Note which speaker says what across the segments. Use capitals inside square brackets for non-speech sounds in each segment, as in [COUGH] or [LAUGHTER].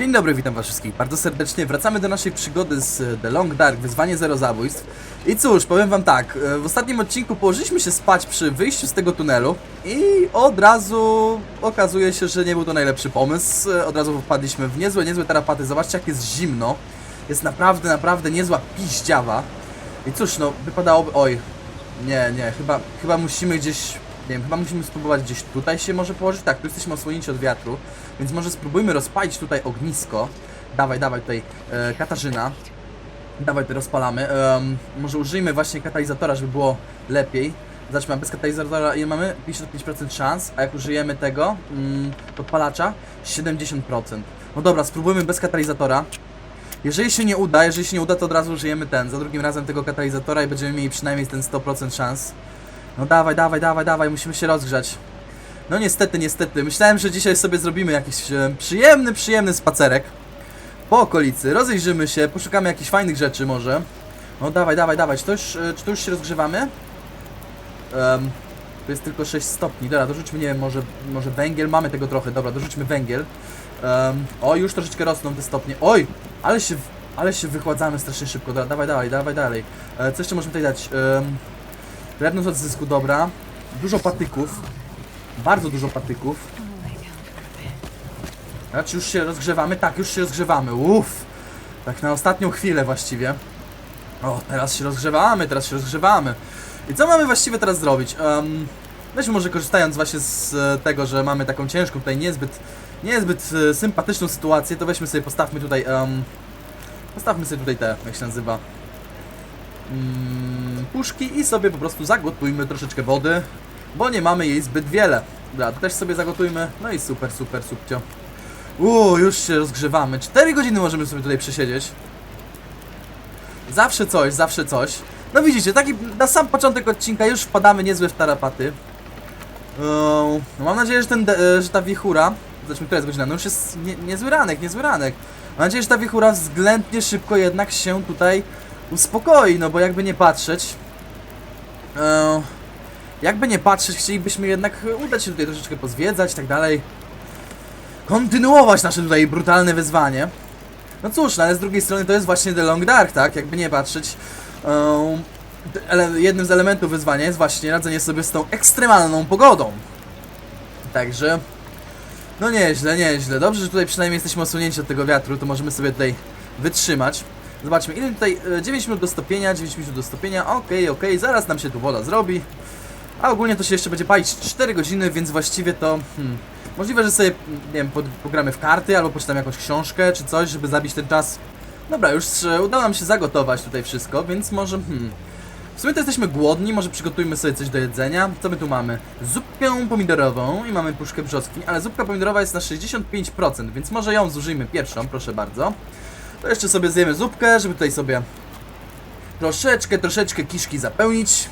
Speaker 1: Dzień dobry, witam was wszystkich bardzo serdecznie. Wracamy do naszej przygody z e, The Long Dark, wyzwanie zero zabójstw. I cóż, powiem wam tak, e, w ostatnim odcinku położyliśmy się spać przy wyjściu z tego tunelu i od razu okazuje się, że nie był to najlepszy pomysł. E, Od razu wpadliśmy w niezłe, niezłe tarapaty. Zobaczcie jak jest zimno. Jest naprawdę, naprawdę niezła piździawa. I cóż, no, wypadałoby... Oj, nie, nie, chyba, chyba musimy gdzieś... Nie wiem, chyba musimy spróbować gdzieś tutaj się może położyć. Tak, tu jesteśmy osłonięci od wiatru, więc może spróbujmy rozpalić tutaj ognisko. Dawaj, dawaj tutaj, e, Katarzyna. Dawaj, to rozpalamy. Może użyjmy właśnie katalizatora, żeby było lepiej. A bez katalizatora ile mamy? 55% szans, a jak użyjemy tego mm, podpalacza, 70%. No dobra, spróbujmy bez katalizatora. Jeżeli się nie uda, jeżeli się nie uda, to od razu użyjemy ten, za drugim razem tego katalizatora i będziemy mieli przynajmniej ten 100% szans. No dawaj, dawaj, dawaj, dawaj, musimy się rozgrzać. No niestety, niestety. Myślałem, że dzisiaj sobie zrobimy jakiś e, przyjemny, przyjemny spacerek po okolicy. Rozejrzymy się, poszukamy jakichś fajnych rzeczy może. No dawaj, dawaj, dawaj. Czy to już, e, czy to już się rozgrzewamy? Um, to jest tylko 6 stopni. Dobra, dorzućmy, nie wiem, może, może węgiel. Mamy tego trochę. Dobra, dorzućmy węgiel. Um, o, już troszeczkę rosną te stopnie. Oj, ale się, ale się wychładzamy strasznie szybko. Dobra, dawaj, dawaj, dawaj dalej. E, co jeszcze możemy tutaj dać? Um, drewno z odzysku, dobra. Dużo patyków. Bardzo dużo patyków. Znaczy już się rozgrzewamy? Tak, już się rozgrzewamy. Uff. Tak na ostatnią chwilę właściwie. O, teraz się rozgrzewamy, teraz się rozgrzewamy. I co mamy właściwie teraz zrobić? Um, weźmy może korzystając właśnie z e, tego, że mamy taką ciężką tutaj niezbyt, niezbyt e, sympatyczną sytuację, to weźmy sobie, postawmy tutaj, um, postawmy sobie tutaj te, jak się nazywa, mm, puszki i sobie po prostu zagotujmy troszeczkę wody, bo nie mamy jej zbyt wiele. Dobra, też sobie zagotujmy, no i super, super, subcio. Uuu, już się rozgrzewamy. 4 godziny możemy sobie tutaj przesiedzieć. Zawsze coś, zawsze coś. No widzicie, taki na sam początek odcinka już wpadamy niezłe w tarapaty. No mam nadzieję, że, ten, e, że ta wichura, zobaczmy, która jest godzina, no już jest nie, niezły ranek, niezły ranek. Mam nadzieję, że ta wichura względnie szybko jednak się tutaj uspokoi, no bo jakby nie patrzeć, eee, jakby nie patrzeć, chcielibyśmy jednak udać się tutaj troszeczkę pozwiedzać i tak dalej. Kontynuować nasze tutaj brutalne wyzwanie. No cóż, no ale z drugiej strony to jest właśnie The Long Dark, tak? Jakby nie patrzeć. Um, d- ele- jednym z elementów wyzwania jest właśnie radzenie sobie z tą ekstremalną pogodą. Także. No nieźle, nieźle. Dobrze, że tutaj przynajmniej jesteśmy osunięci od tego wiatru, to możemy sobie tutaj wytrzymać. Zobaczmy, ile tutaj. e, 9 minut do stopienia, 9 minut do stopienia. Okej, okej, zaraz nam się tu woda zrobi. A ogólnie to się jeszcze będzie palić 4 godziny, więc właściwie to. Hmm, możliwe, że sobie, nie wiem, pogramy w karty albo poczytam jakąś książkę czy coś, żeby zabić ten czas. Dobra, już udało nam się zagotować tutaj wszystko, więc może. Hmm. W sumie to jesteśmy głodni, może przygotujmy sobie coś do jedzenia. Co my tu mamy? Zupkę pomidorową i mamy puszkę brzoskwiń, ale zupka pomidorowa jest na 65%, więc może ją zużyjmy pierwszą, proszę bardzo. To jeszcze sobie zjemy zupkę, żeby tutaj sobie troszeczkę, troszeczkę kiszki zapełnić.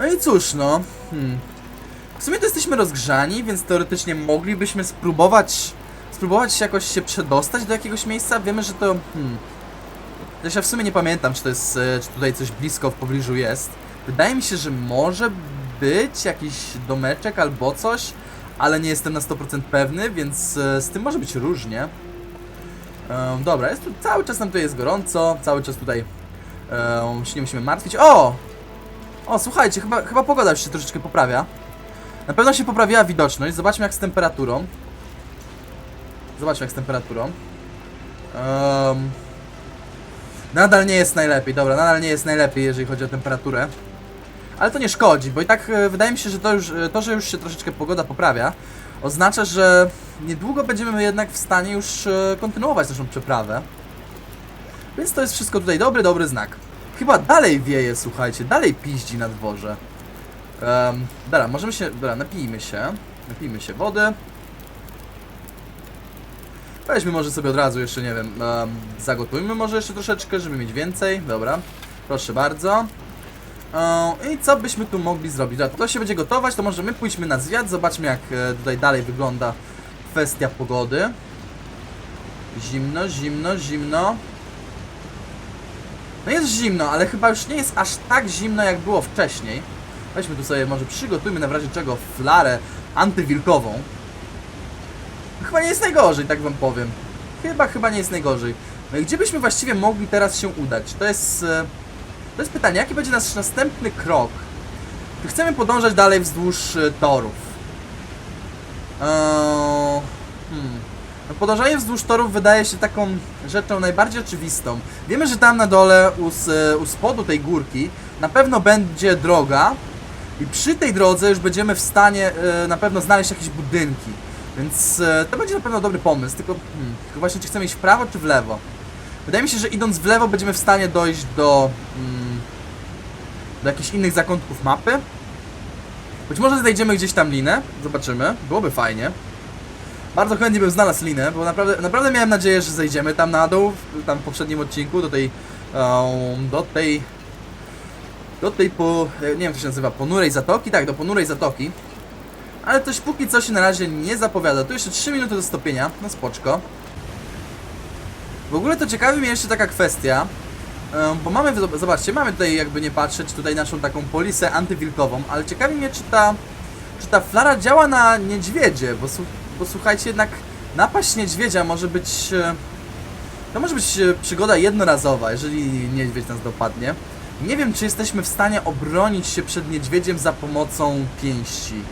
Speaker 1: No i cóż, no. Hmm. W sumie to jesteśmy rozgrzani, więc teoretycznie moglibyśmy spróbować spróbować jakoś się przedostać do jakiegoś miejsca. Wiemy, że to. Hmm. Też ja w sumie nie pamiętam, czy to jest. e, Czy tutaj coś blisko w pobliżu jest. Wydaje mi się, że może być jakiś domeczek albo coś, ale nie jestem na 100% pewny, więc e, z tym może być różnie. Em, dobra, jest tu, cały czas nam tutaj jest gorąco, cały czas tutaj em, się nie musimy martwić. O! O, słuchajcie, chyba, chyba pogoda już się troszeczkę poprawia. Na pewno się poprawiła widoczność. Zobaczmy jak z temperaturą. Zobaczmy jak z temperaturą. Em, nadal nie jest najlepiej, dobra, nadal nie jest najlepiej, jeżeli chodzi o temperaturę. Ale to nie szkodzi, bo i tak e, wydaje mi się, że to, już, e, to, że już się troszeczkę pogoda poprawia, oznacza, że niedługo będziemy jednak w stanie już e, kontynuować naszą przeprawę. Więc to jest wszystko tutaj dobry, dobry znak. Chyba dalej wieje, słuchajcie, dalej piździ na dworze. Um, dobra, możemy się, dobra, napijmy się. Napijmy się wody. Weźmy może sobie od razu jeszcze, nie wiem, em, zagotujmy może jeszcze troszeczkę, żeby mieć więcej. Dobra, proszę bardzo. O, I co byśmy tu mogli zrobić? Dobra, to się będzie gotować, to może my pójdźmy na zwiat, zobaczmy jak e, tutaj dalej wygląda kwestia pogody. Zimno, zimno, zimno. No jest zimno, ale chyba już nie jest aż tak zimno jak było wcześniej. Weźmy tu sobie, może przygotujmy na razie czego flarę antywilkową. chyba nie jest najgorzej, tak wam powiem. Chyba, chyba nie jest najgorzej. No i gdzie byśmy właściwie mogli teraz się udać? To jest... e, To jest pytanie, jaki będzie nasz następny krok? Czy chcemy podążać dalej wzdłuż e, torów? Eee, hmm. Podążanie wzdłuż torów wydaje się taką rzeczą najbardziej oczywistą. Wiemy, że tam na dole, u, u spodu tej górki, na pewno będzie droga i przy tej drodze już będziemy w stanie e, na pewno znaleźć jakieś budynki. Więc e, to będzie na pewno dobry pomysł, tylko, hmm, tylko właśnie czy chcemy iść w prawo czy w lewo? Wydaje mi się, że idąc w lewo będziemy w stanie dojść do, mm, do jakichś innych zakątków mapy. Być może znajdziemy gdzieś tam linę, zobaczymy, byłoby fajnie. Bardzo chętnie bym znalazł linę, bo naprawdę, naprawdę miałem nadzieję, że zejdziemy tam na dół, tam w poprzednim odcinku, do tej, um, do tej, do tej po, nie wiem to się nazywa, ponurej zatoki, tak, do ponurej zatoki. Ale coś póki co się na razie nie zapowiada. Tu jeszcze 3 minuty do stopienia, no spoczko. W ogóle to ciekawi mnie jeszcze taka kwestia, bo mamy, zobaczcie, mamy tutaj jakby nie patrzeć, tutaj naszą taką polisę antywilkową, ale ciekawi mnie czy ta, czy ta flara działa na niedźwiedzie, bo, bo słuchajcie, jednak napaść niedźwiedzia może być, e, to może być e, przygoda jednorazowa, jeżeli niedźwiedź nas dopadnie. Nie wiem, czy jesteśmy w stanie obronić się przed niedźwiedziem za pomocą pięści.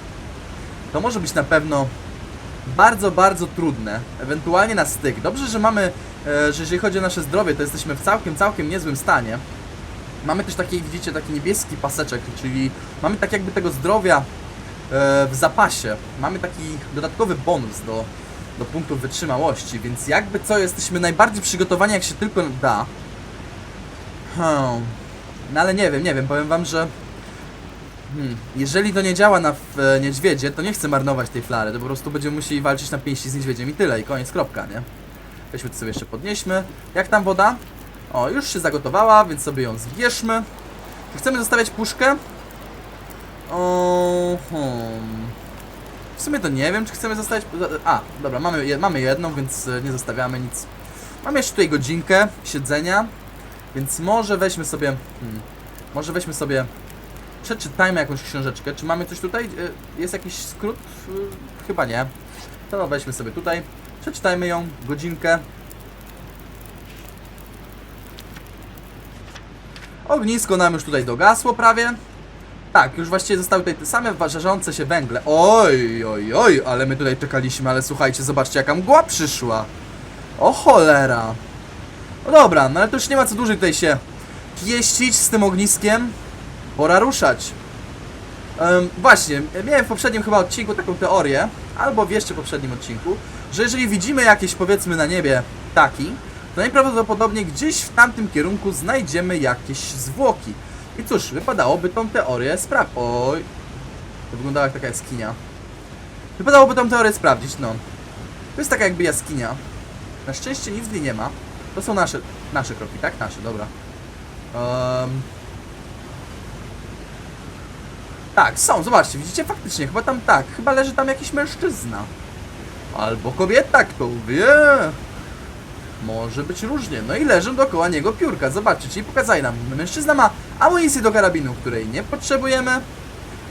Speaker 1: To może być na pewno bardzo, bardzo trudne. Ewentualnie na styk. Dobrze, że mamy, e, że jeżeli chodzi o nasze zdrowie, to jesteśmy w całkiem, całkiem niezłym stanie. Mamy też taki, widzicie, taki niebieski paseczek, czyli mamy tak jakby tego zdrowia w zapasie. Mamy taki dodatkowy bonus do, do punktów wytrzymałości, więc jakby co, jesteśmy najbardziej przygotowani jak się tylko da. Hmm. No ale nie wiem, nie wiem, powiem wam, że Hmm. Jeżeli to nie działa na w, e, niedźwiedzie, to nie chcę marnować tej flary, to po prostu będziemy musieli walczyć na pięści z niedźwiedziem i tyle, i koniec, kropka, nie? Weźmy to sobie jeszcze podnieśmy. Jak tam woda? O, już się zagotowała, więc sobie ją zbierzmy. Chcemy zostawiać puszkę? O, hmm. W sumie to nie wiem, czy chcemy zostawiać... A, dobra, mamy, mamy jedną, więc e, nie zostawiamy nic. Mamy jeszcze tutaj godzinkę siedzenia, więc może weźmy sobie... Hmm, może weźmy sobie przeczytajmy jakąś książeczkę. Czy mamy coś tutaj? Y, Jest jakiś skrót? Y, Chyba nie. To weźmy sobie tutaj. Przeczytajmy ją, godzinkę. Ognisko nam już tutaj dogasło prawie. Tak, już właściwie zostały tutaj te same żarzące się węgle. Oj, oj, oj, ale my tutaj czekaliśmy, ale słuchajcie, zobaczcie jaka mgła przyszła. O cholera. No dobra, no ale to już nie ma co dłużej tutaj się pieścić z tym ogniskiem. Pora ruszać. Em, właśnie, miałem w poprzednim chyba odcinku taką teorię, albo w jeszcze poprzednim odcinku, że jeżeli widzimy jakieś powiedzmy na niebie ptaki, to najprawdopodobniej gdzieś w tamtym kierunku znajdziemy jakieś zwłoki. I cóż, wypadałoby tą teorię sprawdzić. Oj, to wyglądała jak taka jaskinia. Wypadałoby tą teorię sprawdzić, no. To jest taka jakby jaskinia. Na szczęście nic w niej nie ma. To są nasze, nasze kroki, tak? Nasze, dobra. Um, Tak, są, zobaczcie, widzicie, faktycznie, chyba tam tak, chyba leży tam jakiś mężczyzna. Albo kobieta, kto wie. Może być różnie. No i leżą dookoła niego piórka, zobaczcie, czyli pokazali nam, mężczyzna ma amunicję do karabinu, której nie potrzebujemy.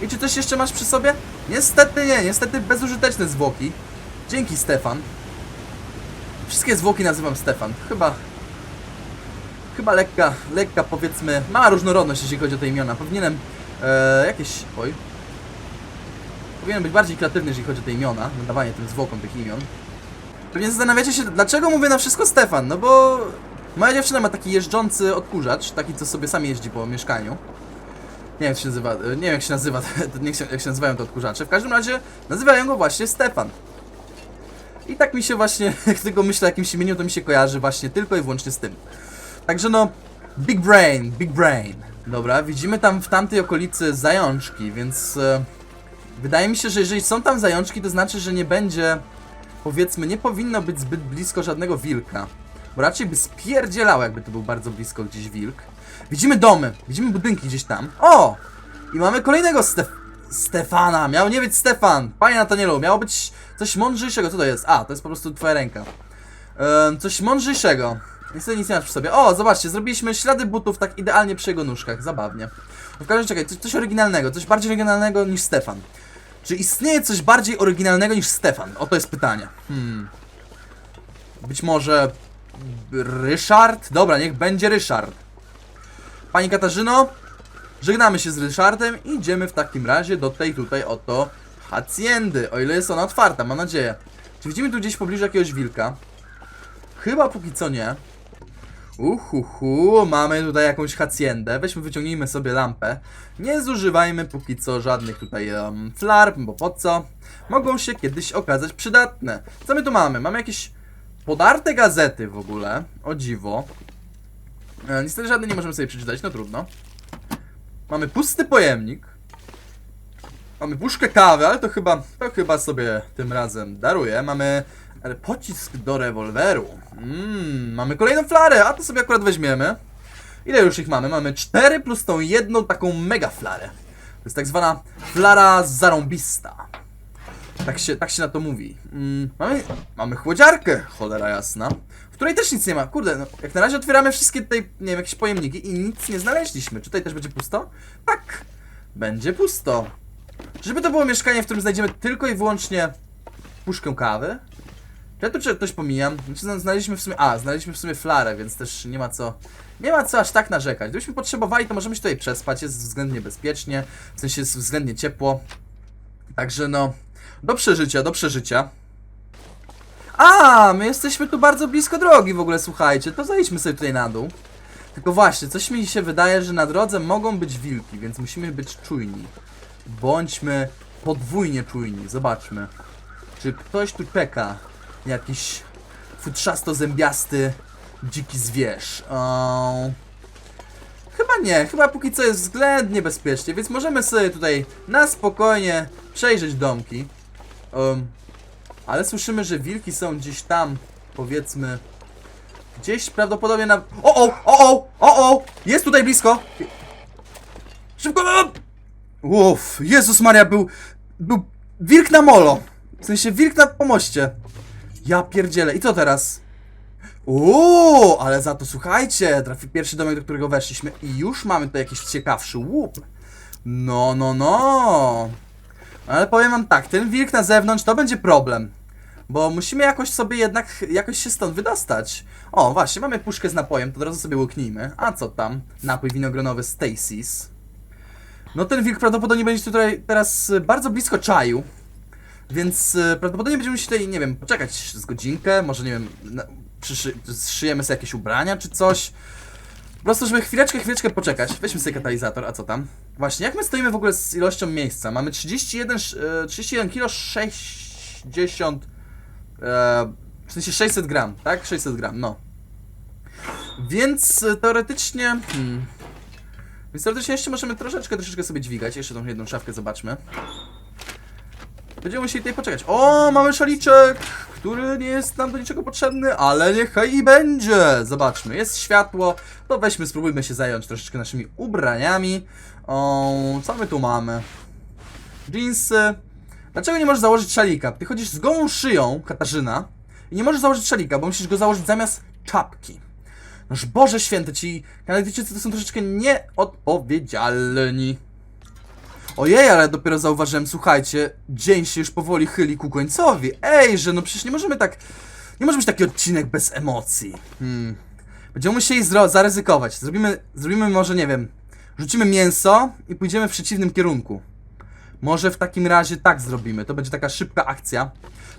Speaker 1: I czy coś jeszcze masz przy sobie? Niestety nie, niestety bezużyteczne zwłoki. Dzięki, Stefan. Wszystkie zwłoki nazywam Stefan. Chyba... Chyba lekka, lekka powiedzmy, mała różnorodność, jeśli chodzi o te imiona. Powinienem e, jakieś... oj. Powinien być bardziej kreatywny, jeżeli chodzi o te imiona, nadawanie tym zwłokom tych imion. Pewnie zastanawiacie się, dlaczego mówię na wszystko Stefan, no bo... Moja dziewczyna ma taki jeżdżący odkurzacz, taki co sobie sam jeździ po mieszkaniu. Nie wiem jak się nazywa, e, nie wiem jak się nazywa, [LAUGHS] nie wiem jak się nazywają te odkurzacze. W każdym razie nazywają go właśnie Stefan. I tak mi się właśnie, [LAUGHS] jak tylko myślę o jakimś imieniu, to mi się kojarzy właśnie tylko i wyłącznie z tym. Także no, big brain, big brain. Dobra, widzimy tam w tamtej okolicy zajączki, więc e, wydaje mi się, że jeżeli są tam zajączki, to znaczy, że nie będzie, powiedzmy, nie powinno być zbyt blisko żadnego wilka. Bo raczej by spierdzielało, jakby to był bardzo blisko gdzieś wilk. Widzimy domy, widzimy budynki gdzieś tam. O! I mamy kolejnego Stef Stefana. Miał nie być Stefan. Panie Natanielu, miało być coś mądrzejszego. Co to jest? A, to jest po prostu twoja ręka. Coś mądrzejszego. Niestety nic nie masz przy sobie. O, zobaczcie, zrobiliśmy ślady butów tak idealnie przy jego nóżkach. Zabawnie. No w każdym razie, czekaj, coś, coś oryginalnego, coś bardziej oryginalnego niż Stefan. Czy istnieje coś bardziej oryginalnego niż Stefan? Oto jest pytanie. Hmm. Być może... Ryszard? Dobra, niech będzie Ryszard. Pani Katarzyno, żegnamy się z Ryszardem i idziemy w takim razie do tej tutaj oto haciendy, o ile jest ona otwarta, mam nadzieję. Czy widzimy tu gdzieś w pobliżu jakiegoś wilka? Chyba póki co nie. Uhuhu, mamy tutaj jakąś haciendę. Weźmy, wyciągnijmy sobie lampę. Nie zużywajmy póki co żadnych tutaj um, bo po co? Mogą się kiedyś okazać przydatne. Co my tu mamy? Mamy jakieś podarte gazety w ogóle. O dziwo. E, niestety żadnej nie możemy sobie przeczytać, no trudno. Mamy pusty pojemnik. Mamy puszkę kawy, ale to chyba, to chyba sobie tym razem daruję. Mamy pocisk do rewolweru. Mmm, mamy kolejną flarę, a to sobie akurat weźmiemy. Ile już ich mamy? Mamy 4 plus tą jedną taką mega flarę. To jest tak zwana flara zarąbista. Tak się, tak się na to mówi. Mm, mamy, mamy chłodziarkę, cholera jasna, w której też nic nie ma. Kurde, no, jak na razie otwieramy wszystkie tutaj, nie wiem, jakieś pojemniki i nic nie znaleźliśmy. Czy tutaj też będzie pusto? Tak, będzie pusto. Żeby to było mieszkanie, w którym znajdziemy tylko i wyłącznie puszkę kawy. Czy ja tu ktoś pomijam? Znaczy, zna- znaleźliśmy w sumie. A, znaleźliśmy w sumie flarę, więc też nie ma co. Nie ma co aż tak narzekać. Gdybyśmy potrzebowali, to możemy się tutaj przespać. Jest względnie bezpiecznie. W sensie jest względnie ciepło. Także no. Do przeżycia, do przeżycia. A, my jesteśmy tu bardzo blisko drogi w ogóle, słuchajcie. To zejdźmy sobie tutaj na dół. Tylko właśnie, coś mi się wydaje, że na drodze mogą być wilki, więc musimy być czujni. Bądźmy podwójnie czujni. Zobaczmy. Czy ktoś tu czeka? Jakiś futrzasto-zębiasty dziki zwierz. O... Chyba nie, chyba póki co jest względnie bezpiecznie, więc możemy sobie tutaj na spokojnie przejrzeć domki. Um, ale słyszymy, że wilki są gdzieś tam, powiedzmy. Gdzieś prawdopodobnie na. O, o, o, o, o, o! Jest tutaj blisko! Szybko! Uff, Jezus Maria, był. Był wilk na molo. W sensie wilk na pomoście. Ja pierdzielę. I co teraz? Uuu, ale za to słuchajcie, trafi pierwszy domek, do którego weszliśmy i już mamy tutaj jakiś ciekawszy łup. No, no, no. Ale powiem wam tak, ten wilk na zewnątrz to będzie problem. Bo musimy jakoś sobie jednak, jakoś się stąd wydostać. O, właśnie, mamy puszkę z napojem, to od razu sobie łyknijmy. A co tam? Napój winogronowy Stacy's. No ten wilk prawdopodobnie będzie tutaj teraz bardzo blisko czaju. Więc y, prawdopodobnie będziemy się tutaj, nie wiem, poczekać z godzinkę, może nie wiem, zszyjemy sobie jakieś ubrania czy coś. Po prostu, żeby chwileczkę, chwileczkę poczekać. Weźmy sobie katalizator, a co tam? Właśnie, jak my stoimy w ogóle z ilością miejsca? Mamy 31, sz- e, 31 kg 60, e, w sensie 600 gram, tak? 600 gram, no. Więc e, teoretycznie, hmm, więc teoretycznie jeszcze możemy troszeczkę, troszeczkę sobie dźwigać. Jeszcze tą jedną szafkę zobaczmy. Będziemy musieli tutaj poczekać. O, mamy szaliczek, który nie jest nam do niczego potrzebny, ale niechaj i będzie. Zobaczmy, jest światło, to weźmy, spróbujmy się zająć troszeczkę naszymi ubraniami. O, co my tu mamy? Jeansy. Dlaczego nie możesz założyć szalika? Ty chodzisz z gołą szyją, Katarzyna, i nie możesz założyć szalika, bo musisz go założyć zamiast czapki. Noż Boże święty, ci Kanadyjczycy to są troszeczkę nieodpowiedzialni. Ojej, ale dopiero zauważyłem, słuchajcie, dzień się już powoli chyli ku końcowi. Ej, że no przecież nie możemy tak... Nie może być taki odcinek bez emocji. Hmm. Będziemy musieli zaryzykować. Zrobimy, zrobimy może, nie wiem, rzucimy mięso i pójdziemy w przeciwnym kierunku. Może w takim razie tak zrobimy. To będzie taka szybka akcja.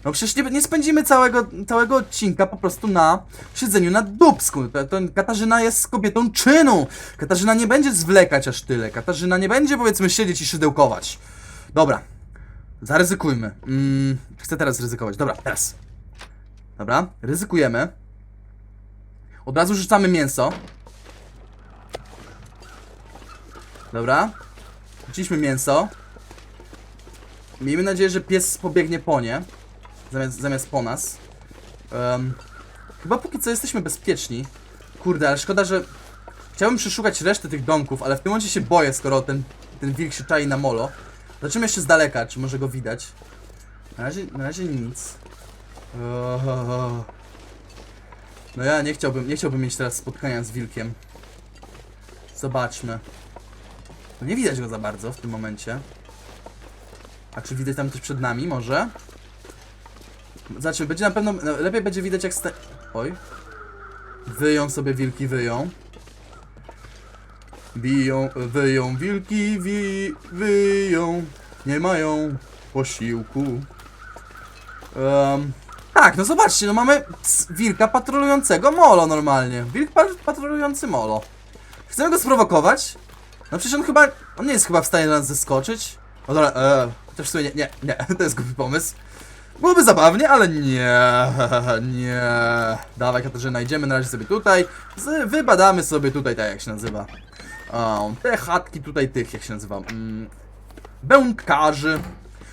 Speaker 1: No przecież nie, nie spędzimy całego, całego odcinka po prostu na siedzeniu na dubsku. To, to Katarzyna jest kobietą czynu. Katarzyna nie będzie zwlekać aż tyle. Katarzyna nie będzie powiedzmy siedzieć i szydełkować. Dobra. Zaryzykujmy. Mm, chcę teraz ryzykować. Dobra, teraz. Dobra, ryzykujemy. Od razu rzucamy mięso. Dobra. Rzuciliśmy mięso. Miejmy nadzieję, że pies pobiegnie po nie. Zamiast, zamiast po nas. Em, chyba póki co jesteśmy bezpieczni. Kurde, ale szkoda, że... Chciałbym przeszukać resztę tych domków, ale w tym momencie się boję, skoro ten, ten wilk się czai na molo. Zobaczymy jeszcze z daleka, czy może go widać. Na razie, na razie nic. Ohoho. No ja nie chciałbym, nie chciałbym mieć teraz spotkania z wilkiem. Zobaczmy. No nie widać go za bardzo w tym momencie. A czy widać tam coś przed nami? Może? Zobaczmy, będzie na pewno... no, Lepiej będzie widać jak sta... Oj. Wyją sobie wilki, wyją. Biją, wyją wilki, wi, wyją. Nie mają posiłku. Em, tak, no zobaczcie, no mamy wilka patrolującego molo normalnie. Wilk pa patrolujący molo. Chcemy go sprowokować? No przecież on chyba, on nie jest chyba w stanie na nas zeskoczyć. O dobra, e, chociaż w sumie nie, nie, nie, [LAUGHS] to jest głupi pomysł. Byłoby zabawnie, ale nie, [LAUGHS] nie. Dawaj Katarzyna, idziemy na razie sobie tutaj. Z, wybadamy sobie tutaj, tak jak się nazywa. O, te chatki tutaj tych, jak się nazywa. Mm.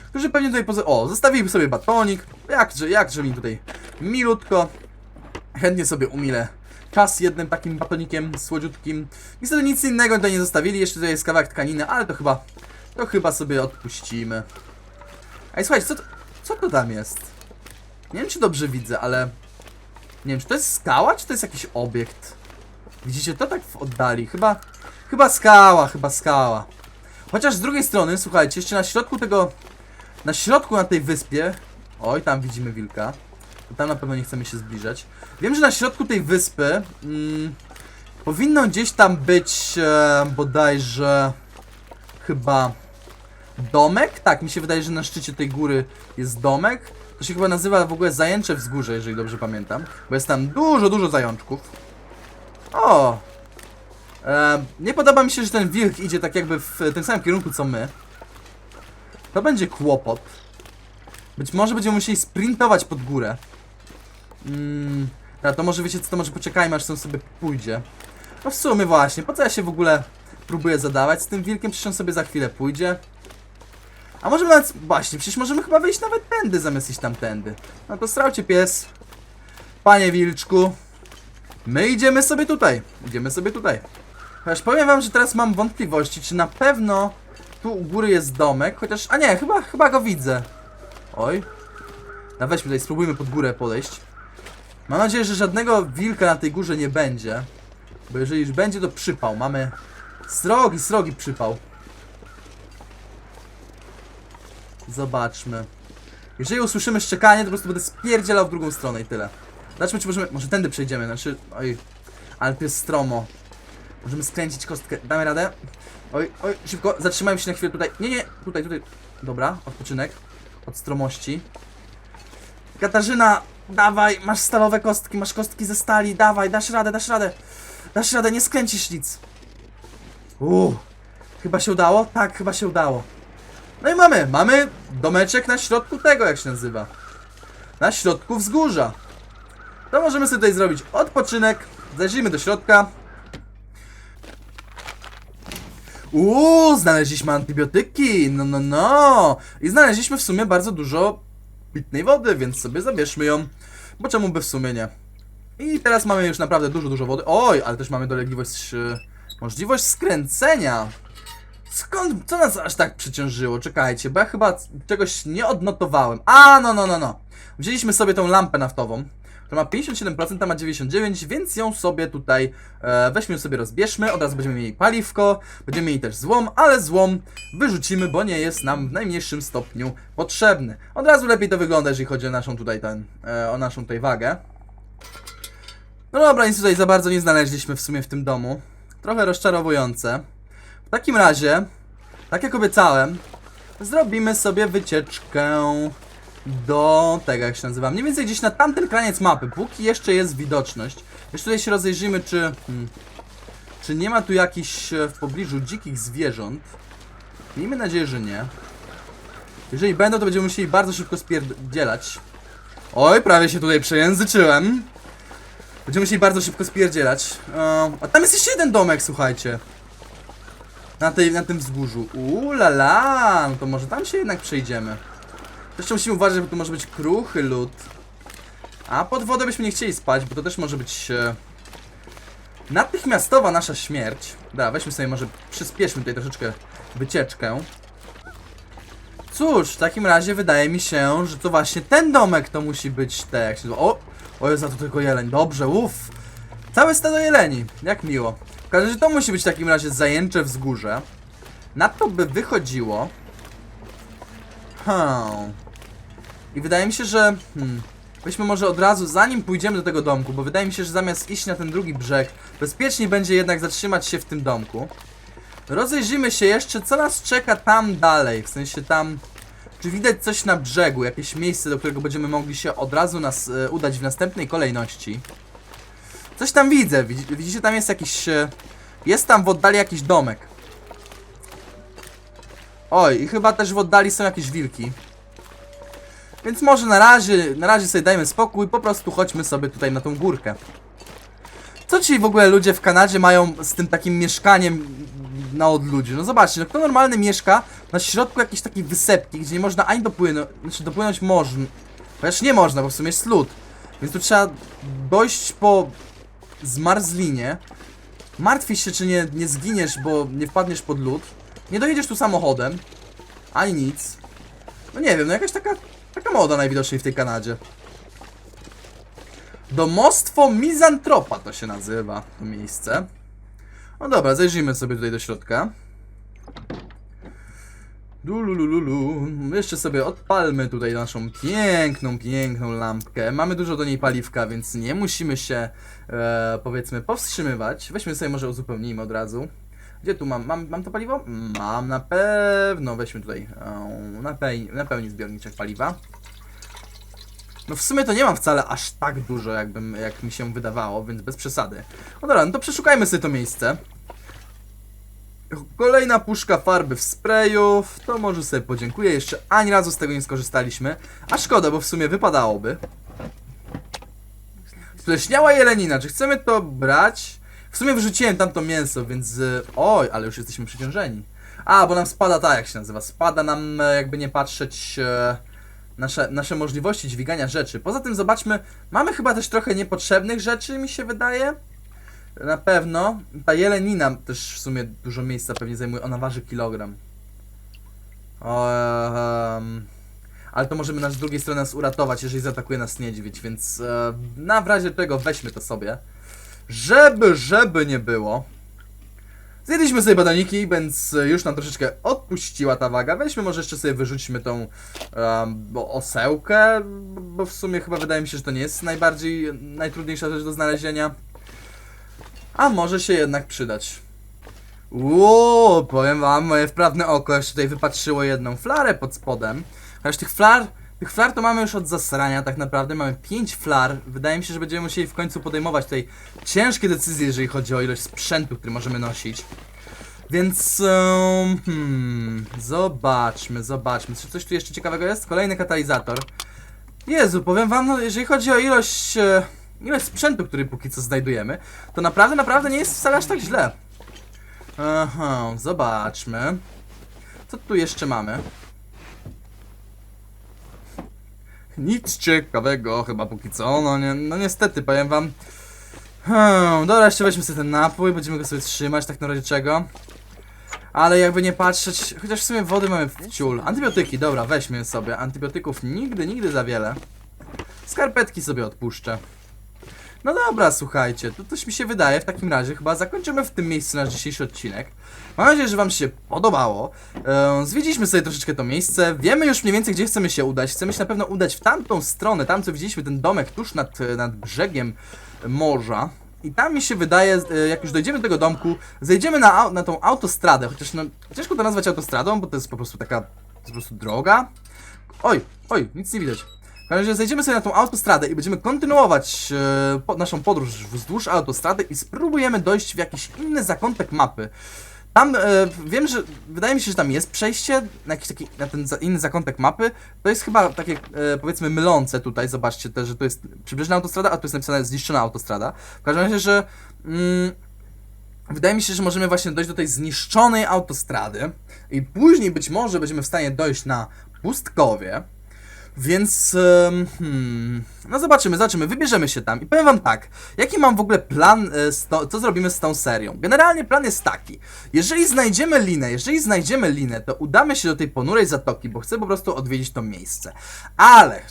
Speaker 1: Którzy pewnie tutaj poza... O, zostawili sobie batonik. Jakże, jakże mi tutaj milutko. Chętnie sobie umilę czas jednym takim batonikiem słodziutkim. Niestety nic innego tutaj nie zostawili. Jeszcze tutaj jest kawałek tkaniny, ale to chyba... To chyba sobie odpuścimy. Ej, słuchajcie, co to, co to tam jest? Nie wiem, czy dobrze widzę, ale... Nie wiem, czy to jest skała, czy to jest jakiś obiekt? Widzicie to tak w oddali? Chyba... Chyba skała, chyba skała. Chociaż z drugiej strony, słuchajcie, jeszcze na środku tego... Na środku na tej wyspie... Oj, tam widzimy wilka. To tam na pewno nie chcemy się zbliżać. Wiem, że na środku tej wyspy... Mm, powinno gdzieś tam być e, bodajże... Chyba... Domek? Tak, mi się wydaje, że na szczycie tej góry jest domek. To się chyba nazywa w ogóle Zajęcze Wzgórze, jeżeli dobrze pamiętam. Bo jest tam dużo, dużo zajączków. O! E, nie podoba mi się, że ten wilk idzie tak jakby w tym samym kierunku co my. To będzie kłopot. Być może będziemy musieli sprintować pod górę. Mm, a to może wiecie co, to może poczekajmy aż on sobie pójdzie. No w sumie właśnie, po co ja się w ogóle próbuję zadawać z tym wilkiem, przecież on sobie za chwilę pójdzie. A możemy nawet, właśnie, przecież możemy chyba wyjść nawet tędy zamiast iść tamtędy. No to strałcie pies. Panie wilczku. My idziemy sobie tutaj. Idziemy sobie tutaj. Chociaż powiem wam, że teraz mam wątpliwości, czy na pewno tu u góry jest domek, chociaż, a nie, chyba, chyba go widzę. Oj. No weźmy tutaj, spróbujmy pod górę podejść. Mam nadzieję, że żadnego wilka na tej górze nie będzie. Bo jeżeli już będzie, to przypał. Mamy srogi, srogi przypał. Zobaczmy. Jeżeli usłyszymy szczekanie, to po prostu będę spierdzielał w drugą stronę i tyle. Zobaczmy, czy możemy... Może tędy przejdziemy, znaczy... Oj... Ale to jest stromo. Możemy skręcić kostkę. Damy radę? Oj, oj, szybko, zatrzymajmy się na chwilę tutaj. Nie, nie, tutaj, tutaj. Dobra, odpoczynek. Od stromości. Katarzyna, dawaj, masz stalowe kostki, masz kostki ze stali, dawaj, dasz radę, dasz radę. Dasz radę, nie skręcisz nic. Uuu, chyba się udało? Tak, chyba się udało. No i mamy, mamy domeczek na środku tego, jak się nazywa. Na środku wzgórza. To możemy sobie tutaj zrobić odpoczynek. Zajrzyjmy do środka. Uuu, znaleźliśmy antybiotyki, no no no. I znaleźliśmy w sumie bardzo dużo pitnej wody, więc sobie zabierzmy ją. Bo czemu by w sumie nie? I teraz mamy już naprawdę dużo, dużo wody. Oj, ale też mamy dolegliwość, e, możliwość skręcenia. Skąd, co nas aż tak przyciążyło? Czekajcie, bo ja chyba czegoś nie odnotowałem. A, no, no, no, no. Wzięliśmy sobie tą lampę naftową, która ma 57%, ta ma 99%, więc ją sobie tutaj e, weźmy sobie rozbierzmy, od razu będziemy mieli paliwko, będziemy mieli też złom, ale złom wyrzucimy, bo nie jest nam w najmniejszym stopniu potrzebny. Od razu lepiej to wygląda, jeżeli chodzi o naszą tutaj ten, e, o naszą tutaj wagę. No dobra, nic tutaj za bardzo nie znaleźliśmy w sumie w tym domu. Trochę rozczarowujące. W takim razie, tak jak obiecałem, zrobimy sobie wycieczkę do tego, jak się nazywa. Mniej więcej gdzieś na tamten kraniec mapy, póki jeszcze jest widoczność. Jeszcze tutaj się rozejrzymy, czy... Hmm, czy nie ma tu jakichś e, w pobliżu dzikich zwierząt. Miejmy nadzieję, że nie. Jeżeli będą, to będziemy musieli bardzo szybko spierdzielać. Oj, prawie się tutaj przejęzyczyłem. Będziemy musieli bardzo szybko spierdzielać. E, a tam jest jeszcze jeden domek, słuchajcie. Na, tej, na tym wzgórzu. Uuu, la, la, no to może tam się jednak przejdziemy. Zresztą musimy uważać, bo tu może być kruchy lód. A pod wodę byśmy nie chcieli spać, bo to też może być e, natychmiastowa nasza śmierć. Dobra, weźmy sobie może przyspieszmy tutaj troszeczkę wycieczkę. Cóż, w takim razie wydaje mi się, że to właśnie ten domek to musi być te, jak się O! O jest za to tylko jeleń, dobrze, uff. Całe stado jeleni, jak miło. W każdym razie to musi być w takim razie zajęcze wzgórze. Na to by wychodziło... Hmm. I wydaje mi się, że... Hmm, weźmy może od razu, zanim pójdziemy do tego domku, bo wydaje mi się, że zamiast iść na ten drugi brzeg, bezpieczniej będzie jednak zatrzymać się w tym domku. Rozejrzymy się jeszcze, co nas czeka tam dalej, w sensie tam... Czy widać coś na brzegu, jakieś miejsce, do którego będziemy mogli się od razu nas e, udać w następnej kolejności? Coś tam widzę, widzi- widzicie, tam jest jakiś... E, jest tam w oddali jakiś domek. Oj, i chyba też w oddali są jakieś wilki. Więc może na razie, na razie sobie dajmy spokój, po prostu chodźmy sobie tutaj na tą górkę. Co ci w ogóle ludzie w Kanadzie mają z tym takim mieszkaniem na odludziu? No zobaczcie, no kto normalny mieszka na środku jakiejś takiej wysepki, gdzie nie można ani dopłynąć, znaczy dopłynąć można, chociaż nie można, bo w sumie jest lód. Więc tu trzeba dojść po zmarzlinie, martwić się, czy nie, nie zginiesz, bo nie wpadniesz pod lód, nie dojedziesz tu samochodem, ani nic. No nie wiem, no jakaś taka, taka moda najwidoczniej w tej Kanadzie. Domostwo Mizantropa to się nazywa, to miejsce. No dobra, zajrzyjmy sobie tutaj do środka. Dulululu. Jeszcze sobie odpalmy tutaj naszą piękną, piękną lampkę. Mamy dużo do niej paliwka, więc nie musimy się, e, powiedzmy, powstrzymywać. Weźmy sobie może uzupełnijmy od razu. Gdzie tu mam? Mam, mam to paliwo? Mam na pewno. Weźmy tutaj napełni, napełni zbiorniczek paliwa. No w sumie to nie mam wcale aż tak dużo, jakbym, jak mi się wydawało, więc bez przesady. No dobra, no to przeszukajmy sobie to miejsce. Kolejna puszka farby w sprayu, to może sobie podziękuję, jeszcze ani razu z tego nie skorzystaliśmy, a szkoda, bo w sumie wypadałoby. Spleśniała jelenina, czy chcemy to brać? W sumie wyrzuciłem tam to mięso, więc... y, Oj, ale już jesteśmy przeciążeni. A, bo nam spada ta, jak się nazywa, spada nam, e, jakby nie patrzeć... e, Nasze, nasze możliwości dźwigania rzeczy. Poza tym zobaczmy, mamy chyba też trochę niepotrzebnych rzeczy, mi się wydaje. Na pewno. Ta jelenina też w sumie dużo miejsca pewnie zajmuje. Ona waży kilogram. Em, ale to możemy nas z drugiej strony nas uratować, jeżeli zaatakuje nas niedźwiedź, więc na w razie tego weźmy to sobie. Żeby, żeby nie było. Zjedliśmy sobie badaniki, więc już nam troszeczkę odpuściła ta waga. Weźmy może jeszcze sobie wyrzućmy tą bo osełkę, bo w sumie chyba wydaje mi się, że to nie jest najbardziej, najtrudniejsza rzecz do znalezienia. A może się jednak przydać. Ło, powiem wam, moje wprawne oko jeszcze tutaj wypatrzyło jedną flarę pod spodem. Chociaż tych flar, tych flar to mamy już od zasrania tak naprawdę. Mamy 5 flar. Wydaje mi się, że będziemy musieli w końcu podejmować tutaj ciężkie decyzje, jeżeli chodzi o ilość sprzętu, który możemy nosić. Więc, um, hmm, zobaczmy, zobaczmy. Czy coś tu jeszcze ciekawego jest? Kolejny katalizator. Jezu, powiem wam, no, jeżeli chodzi o ilość, e, ilość sprzętu, który póki co znajdujemy, to naprawdę, naprawdę nie jest wcale aż tak źle. Aha, zobaczmy. Co tu jeszcze mamy? Nic ciekawego chyba póki co, no, nie, no niestety, powiem wam. Hmm, dobra, jeszcze weźmy sobie ten napój, będziemy go sobie trzymać, tak na razie czego. Ale jakby nie patrzeć, chociaż w sumie wody mamy w ciul. Antybiotyki, dobra, weźmy sobie. Antybiotyków nigdy, nigdy za wiele. Skarpetki sobie odpuszczę. No dobra, słuchajcie, to coś mi się wydaje, w takim razie chyba zakończymy w tym miejscu nasz dzisiejszy odcinek. Mam nadzieję, że wam się podobało. E, zwiedziliśmy sobie troszeczkę to miejsce, wiemy już mniej więcej, gdzie chcemy się udać. Chcemy się na pewno udać w tamtą stronę, tam co widzieliśmy, ten domek tuż nad, nad brzegiem morza. I tam mi się wydaje, e, jak już dojdziemy do tego domku, zejdziemy na, na tą autostradę, chociaż no, ciężko to nazwać autostradą, bo to jest po prostu taka, po prostu droga. Oj, oj, nic nie widać. W każdym razie zejdziemy sobie na tą autostradę i będziemy kontynuować e, po, naszą podróż wzdłuż autostrady i spróbujemy dojść w jakiś inny zakątek mapy. Tam e, wiem, że wydaje mi się, że tam jest przejście na jakiś taki na ten za, inny zakątek mapy. To jest chyba takie e, powiedzmy mylące tutaj. Zobaczcie że to jest przybrzeżna autostrada, a tu jest napisane zniszczona autostrada. W każdym razie, że mm, Wydaje mi się, że możemy właśnie dojść do tej zniszczonej autostrady i później być może będziemy w stanie dojść na pustkowie. Więc, hmm, no zobaczymy, zobaczymy, wybierzemy się tam i powiem wam tak, jaki mam w ogóle plan, e, to, co zrobimy z tą serią. Generalnie plan jest taki, jeżeli znajdziemy linę, jeżeli znajdziemy linę, to udamy się do tej ponurej zatoki, bo chcę po prostu odwiedzić to miejsce. Ale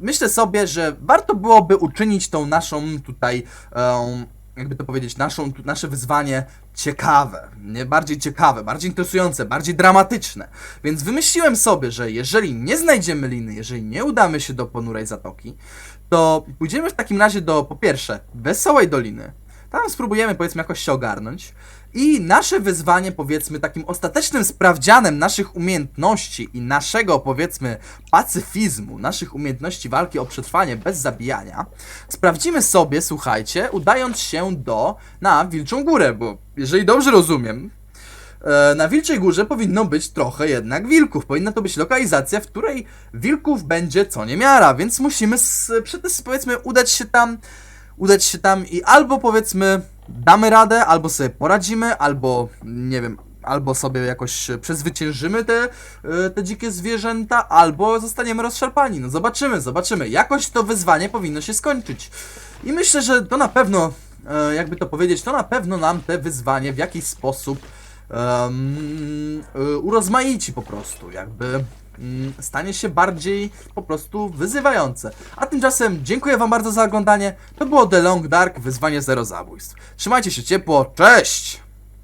Speaker 1: myślę sobie, że warto byłoby uczynić tą naszą tutaj, em, jakby to powiedzieć, naszą, nasze wyzwanie ciekawe, nie bardziej ciekawe, bardziej interesujące, bardziej dramatyczne. Więc wymyśliłem sobie, że jeżeli nie znajdziemy liny, jeżeli nie udamy się do ponurej zatoki, to pójdziemy w takim razie do, po pierwsze, Wesołej Doliny. Tam spróbujemy, powiedzmy, jakoś się ogarnąć. I nasze wyzwanie, powiedzmy, takim ostatecznym sprawdzianem naszych umiejętności i naszego, powiedzmy, pacyfizmu, naszych umiejętności walki o przetrwanie bez zabijania, sprawdzimy sobie, słuchajcie, udając się do, na Wilczą Górę, bo jeżeli dobrze rozumiem, e, na Wilczej Górze powinno być trochę jednak wilków. Powinna to być lokalizacja, w której wilków będzie co niemiara, więc musimy przetest, powiedzmy udać się tam, udać się tam i albo powiedzmy damy radę, albo sobie poradzimy, albo nie wiem, albo sobie jakoś przezwyciężymy te, e, te dzikie zwierzęta, albo zostaniemy rozszarpani. No zobaczymy, zobaczymy. Jakoś to wyzwanie powinno się skończyć. I myślę, że to na pewno, e, jakby to powiedzieć, to na pewno nam te wyzwanie w jakiś sposób um, urozmaici po prostu, jakby stanie się bardziej po prostu wyzywające. A tymczasem dziękuję wam bardzo za oglądanie. To było The Long Dark, wyzwanie zero zabójstw. Trzymajcie się ciepło, cześć!